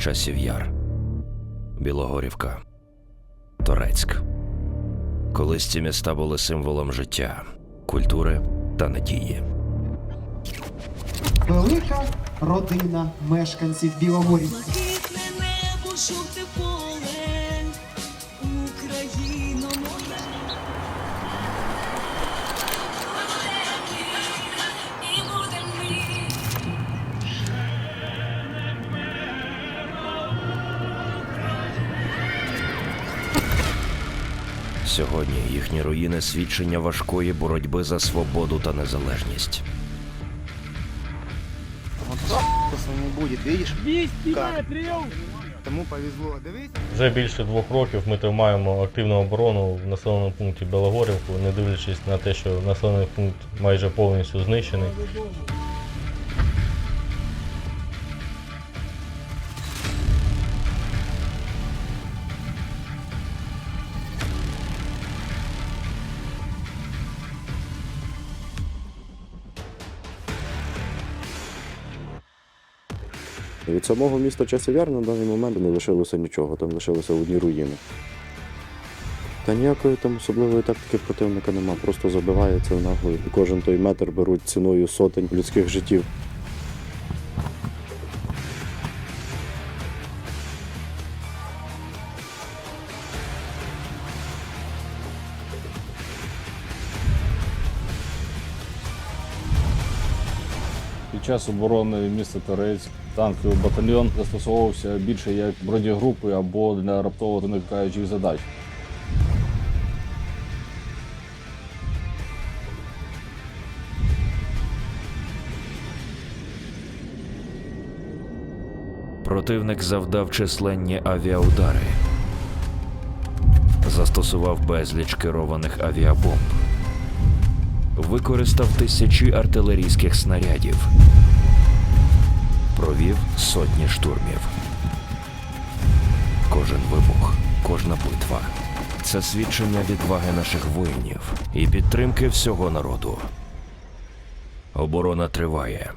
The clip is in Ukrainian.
Часів Яр, Білогорівка, Торецьк. Колись ці міста були символом життя, культури та надії. Велика родина мешканців Білогорівки. Сьогодні їхні руїни свідчення важкої боротьби за свободу та незалежність. Не будет, видишь? 200 Как? метрів! Тому повезло. Дивись. Вже більше двох років ми тримаємо активну оборону в населеному пункті Белогорівку, не дивлячись на те, що населений пункт майже повністю знищений. Від самого міста Часов'яр на даний момент не лишилося нічого, там лишилися одні руїни. Та ніякої там особливої тактики противника нема, просто забивається нагло, і кожен той метр беруть ціною сотень людських життів. Під час оборони міста Торець танковий батальйон застосовувався більше як бронегрупи або для раптово виникаючих задач. Противник завдав численні авіаудари, застосував безліч керованих авіабомб, використав тисячі артилерійських снарядів, провів сотні штурмів. Кожен вибух, кожна битва це свідчення відваги наших воїнів і підтримки всього народу. Оборона триває.